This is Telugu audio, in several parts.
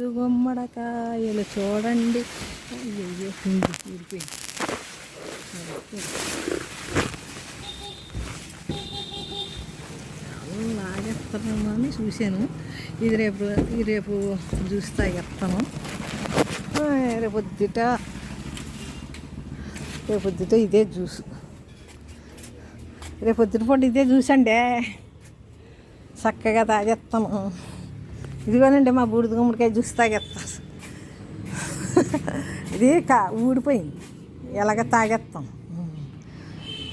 గుమ్మడికాయలు చూడండి. అయ్యో ఊరిపోయింది లాగేస్తాను అని చూశాను. ఇది రేపు ఇది రేపు జ్యూస్ ఎత్తాను రేపొద్దుట రేపు పొద్దుట రేపు పొద్దుట ఇదే జ్యూస్. రేపు పొద్దుట పూట ఇదే జ్యూస్ అండి. చక్కగా తాగేస్తాను. ఇదిగోనండి మా బూడిద గుమ్మడికాయ జ్యూస్ తాగేస్తాను ఇది కా ఊడిపోయింది. ఎలాగ తాగేస్తాం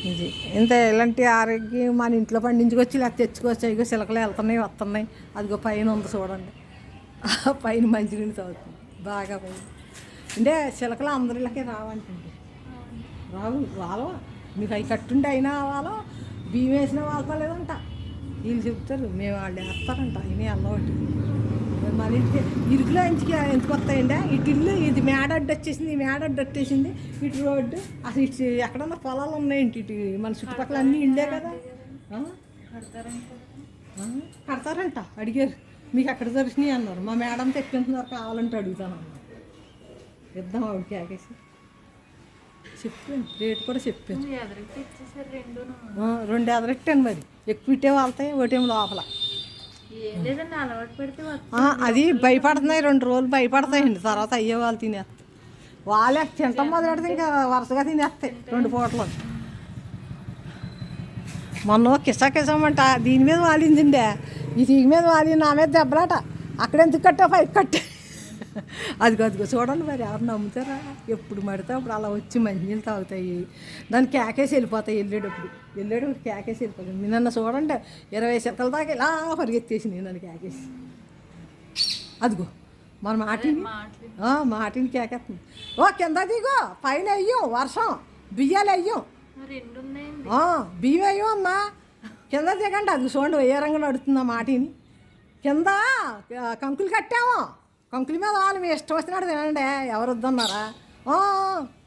ఇది ఇంత ఇలాంటి ఆరోగ్యం మన ఇంట్లో పండించుకొచ్చి ఇలా తెచ్చుకోవచ్చు. ఇగో చిలకలు వెళ్తున్నాయి వస్తున్నాయి. అదిగో పైన ఉంది చూడండి. పైన మంచినీళ్ళు తాగుతుంది బాగా పైన. అంటే చిలకలు అందరిలోకి రావంటండి. రావు వాళ్ళ మీకు అవి కట్టుండి అయినా వాళ్ళ బియ్యం వేసిన వాళ్ళతో లేదంట. వీళ్ళు చెప్తారు మేము వాళ్ళు వేస్తారంట అయినా అల్లవాటి మన ఇంటికి ఇరుకులో ఇంటికి ఎందుకు వస్తాయండి? ఇటు ఇల్లు ఇది మేడ అడ్డు వచ్చేసింది ఈ మేడ అడ్డు వచ్చేసింది. ఇటు రోడ్డు అసలు ఇటు ఎక్కడన్నా పొలాలు ఉన్నాయండి ఇటు మన చుట్టుపక్కల అన్నీ ఇండే కదా? కడతారంట అడిగారు. మీకు ఎక్కడ దొరికినాయి అన్నారు. మా మేడం తెప్పింటున్నారు కావాలంటే అడుగుతాను అన్నారు. ఇద్దాం ఆవిడకి ఆగేసి చెప్పాను రేటు కూడా చెప్పాను. రెండు ఎదరెట్టాను మరి. ఎక్కువ ఇట్టే వాళ్తాయి ఒకటేమో లోపల. అది భయపడుతున్నాయి రెండు రోజులు భయపడతాయండి. తర్వాత అయ్యే వాళ్ళు తినేస్తాయి వాళ్ళే తింటాం మొదలెడితే ఇంకా వరుసగా తినేస్తాయి రెండు పూటలు. మొన్న కిసా కిసమంట దీని మీద వాలిందండే. ఈ తీగ మీద వాలి నా మీద దెబ్బలాట. అక్కడ ఎందుకు కట్టా పైకి కట్టే. అదిగో అదిగో చూడండి మరి ఎవరు నమ్ముతారా? ఎప్పుడు మడితే అప్పుడు అలా వచ్చి మంచినీళ్ళు తాగుతాయి. దాన్ని కేకేసి వెళ్ళిపోతాయి వెళ్ళేటప్పుడు. వెళ్ళేటప్పుడు కేకేసి వెళ్ళిపోతాయి. మీ నన్ను చూడండి ఇరవై చెక్కల దాకా ఇలా పరిగెత్తేసింది నన్ను కేకేసి. అదిగో మన మాటిని మాటిని కేకేస్తుంది ఓ కింద దిగో పైన అయ్యం వర్షం బియ్యాలు అయ్యం బియ్యం అయ్యం అమ్మా కింద దిగండి అది చూడండి వయ్యారంగా నడుతుంది ఆ మాటిని. కింద కంకులు కట్టాము. కంకుల మీద వాళ్ళు మీ ఇష్టం వచ్చినట్టు తినండి. ఎవరు వద్దన్నారా? ఆ,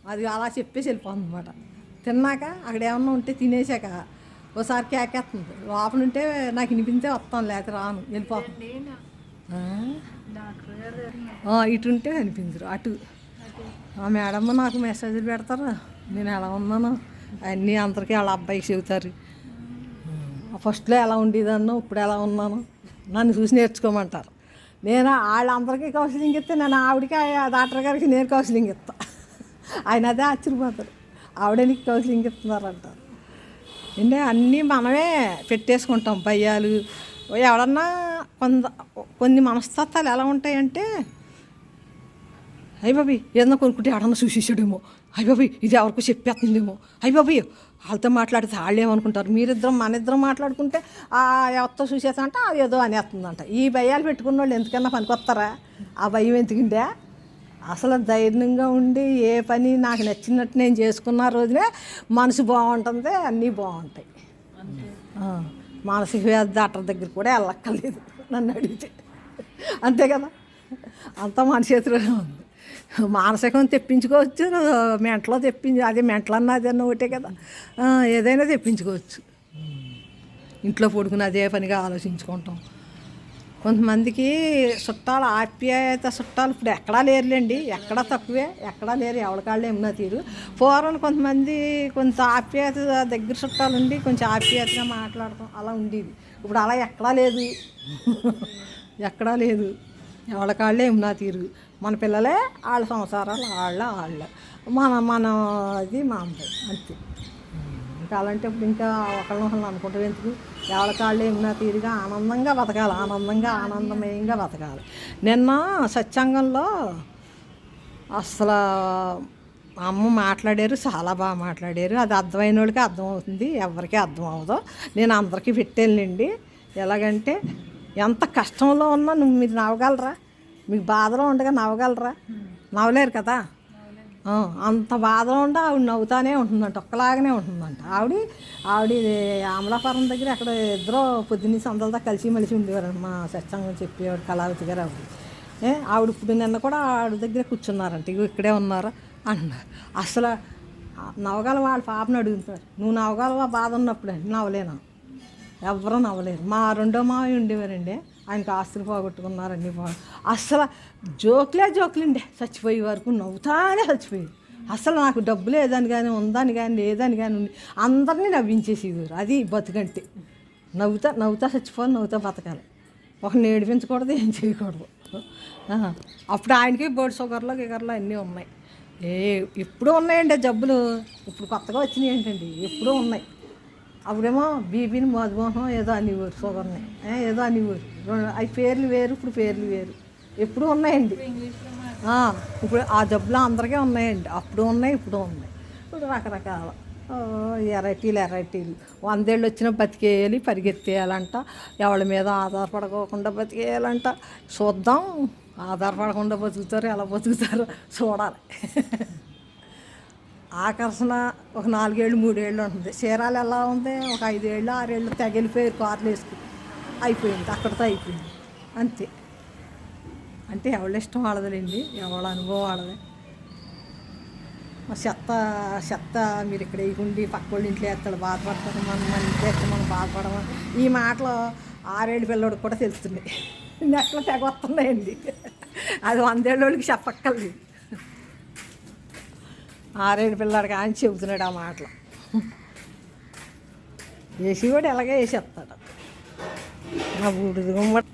అది అలా చెప్పేసి వెళ్ళిపోతుంది అనమాట తిన్నాక అక్కడ ఏమన్నా ఉంటే తినేసాక ఓసారి కేకేస్తుంది లోపల ఉంటే నాకు వినిపించే వస్తాను లేకపోతే రాను. ఆ, ఇటు ఉంటే కనిపించరు అటు. ఆ మేడమ్మ నాకు మెసేజ్లు పెడతారు. నేను ఎలా ఉన్నాను? అన్నీ అందరికీ వాళ్ళ అబ్బాయికి చెబుతారు. ఫస్ట్లో ఎలా ఉండేదన్నో ఇప్పుడు ఎలా ఉన్నాను నన్ను చూసి నేర్చుకోమంటారు. నేను వాళ్ళందరికీ కౌన్సిలింగ్ ఇస్తే నేను ఆవిడకి ఆ డాక్టర్ గారికి నేను కౌన్సిలింగ్ ఇస్తా. ఆయన అదే ఆశ్చర్యపోతారు. ఆవిడ నీకు ఇస్తున్నారు అంటారు అంటే అన్నీ మనమే పెట్టేసుకుంటాం భయాలు ఎవడన్నా కొంత కొన్ని మనస్తత్వాలు ఎలా ఉంటాయంటే అయ్య బాబీ ఏదన్నా కొనుక్కుంటే ఆడన్నా చూసేసాడేమో అయ్య బాబీ ఇది ఎవరికో చెప్పేస్తుందేమో అయ్య బాబీ వాళ్ళతో మాట్లాడితే వాళ్ళు ఏమనుకుంటారు మీరిద్దరం మన ఇద్దరం మాట్లాడుకుంటే ఆ ఎవరితో చూసేస్తా అంటే అది ఏదో అనేస్తుందంట. ఈ భయాలు పెట్టుకున్న వాళ్ళు ఎందుకన్నా పనికొస్తారా? ఆ భయం ఎందుకుంటే అసలు ధైర్యంగా ఉండి ఏ పని నాకు నచ్చినట్టు నేను చేసుకున్న రోజునే మనసు బాగుంటుంది అన్నీ బాగుంటాయి. మానసిక వ్యాధి డాక్టర్ దగ్గర కూడా వెళ్ళక్కర్లేదు నన్ను అడిగితే. అంతే కదా? అంతా మన చేతిలోనే ఉంది. మానసికం తెప్పించుకోవచ్చు మెంటలో తెప్పించు అదే మెంటలు అన్న అది అన్న ఒకటే కదా. ఏదైనా తెప్పించుకోవచ్చు. ఇంట్లో పడుకుని అదే పనిగా ఆలోచించుకుంటాం. కొంతమందికి చుట్టాలు ఆప్యాయత చుట్టాలు ఇప్పుడు ఎక్కడా లేరులేండి. ఎక్కడా తక్కువే ఎక్కడా లేరు ఎవరికాళ్ళు ఏమన్నా తీరు. పూర్వం కొంతమంది కొంత ఆప్యాయత దగ్గర చుట్టాలు ఉండి కొంచెం ఆప్యాయతగా మాట్లాడటం అలా ఉండేది. ఇప్పుడు అలా ఎక్కడా లేదు. ఎక్కడా లేదు. ఎవరికాళ్ళే ఏమన్నా తీరు. మన పిల్లలే వాళ్ళ సంసారాలు వాళ్ళ వాళ్ళ. మన మన అది మా అమ్మాయి అంతే. ఇంకా అలాంటప్పుడు ఇంకా ఒకళ్ళని ఒకళ్ళని అనుకుంటారు ఎందుకు? ఎవరి కాళ్ళు ఏమన్నా తీరుగా ఆనందంగా బతకాలి ఆనందంగా ఆనందమయంగా బతకాలి. నిన్న సత్యాంగంలో అసలు అమ్మ మాట్లాడారు చాలా బాగా మాట్లాడారు. అది అర్థమైన వాళ్ళకి అర్థమవుతుంది ఎవరికి అర్థం అవ్వదు. నేను అందరికీ పెట్టానులేండి. ఎలాగంటే ఎంత కష్టంలో ఉన్నా నువ్వు మీరు నవ్వగలరా? మీకు బాధలో ఉండగా నవ్వగలరా? నవ్వలేరు కదా? అంత బాధలో ఉంటే ఆవిడ నవ్వుతానే ఉంటుందంట ఒక్కలాగానే ఉంటుందంట. ఆవిడ ఆవిడ అమలాపురం దగ్గర అక్కడ ఇద్దరు పొద్దున్న సందలతో కలిసి మలిసి ఉండేవారు మా సత్సంగం చెప్పేవాడు కళావతి గారు ఆవిడ. ఏ ఆవిడ ఇప్పుడు నిన్న కూడా ఆవిడ దగ్గర కూర్చున్నారంట ఇవి ఇక్కడే ఉన్నారు అంటున్నారు. అసలు ఆ నవగల వాళ్ళ పాపను అడుగుతారు నువ్వు నవగలవా బాధ ఉన్నప్పుడు నవ్వలేనా? ఎవరూ నవ్వలేరు. మా రెండో మావి ఉండేవారండి. ఆయనకు ఆస్తులు పోగొట్టుకున్నారు అన్నీ పో అసలు జోకులే జోకులుండే. చచ్చిపోయే వరకు నవ్వుతానే చచ్చిపోయి అసలు నాకు డబ్బు లేదని కానీ ఉందని కానీ లేదని కానీ ఉంది అందరినీ నవ్వించేసేవారు. అది బతుకంటే. నవ్వుతా నవ్వుతా చచ్చిపోవాలి నవ్వుతా బతకాలి. ఒకరిని ఏడిపించకూడదు ఏం చేయకూడదు. అప్పుడు ఆయనకి బోర్డు షుగర్లు గిగర్లు అన్నీ ఉన్నాయి. ఏ ఇప్పుడు ఉన్నాయండి జబ్బులు. ఇప్పుడు కొత్తగా వచ్చినాయి ఏంటండి? ఎప్పుడూ ఉన్నాయి. అప్పుడేమో బీపీని మధుమోహం ఏదో అనేవారు షుగర్ని ఏదో అనేవారు. అవి పేర్లు వేరు ఇప్పుడు పేర్లు వేరు. ఎప్పుడు ఉన్నాయండి. ఇప్పుడు ఆ జబ్బులు అందరికీ ఉన్నాయండి. అప్పుడు ఉన్నాయి ఇప్పుడు ఉన్నాయి. ఇప్పుడు రకరకాల. ఓ, ఎర్రటీలు ఎర్రటీలు. వందేళ్ళు వచ్చినా బతికేయాలి పరిగెత్తేయాలంట. ఎవరి మీద ఆధారపడకోకుండా బతికేయాలంట. చూద్దాం. ఆధారపడకుండా బతుకుతారు ఎలా బతుకుతారో చూడాలి. ఆకర్షణ ఒక నాలుగేళ్ళు మూడేళ్ళు ఉంటుంది. చీరాలు ఎలా ఉంది? ఒక ఐదేళ్ళు ఆరేళ్ళు తెగిలిపోయారు కార్లు వేసుకుని అయిపోయింది అక్కడితో అయిపోయింది. అంతే. అంటే ఎవరి ఇష్టం వాళ్ళదండి ఎవరి అనుభవం వాళ్ళదే. మా చెత్త చెత్త మీరు ఇక్కడ వేయకుండి పక్క వాళ్ళ ఇంట్లో వేస్తాడు బాధపడతాడు మనం మన ఇంట్లో వేస్తే మనం బాధపడమని ఈ మాటలు ఆరేడు పిల్లోడికి కూడా తెలుస్తున్నాయి. నెట్లో తెగ వస్తున్నాయండి. అది వందేళ్ళోళ్ళకి చెప్పక్కర్లేదు. ఆరేడు పిల్లాడికి ఆయన చెబుతున్నాడు ఆ మాటలు వేసి కూడా ఎలాగే వేసేస్తాడు నా బూడిది గుమ్మడి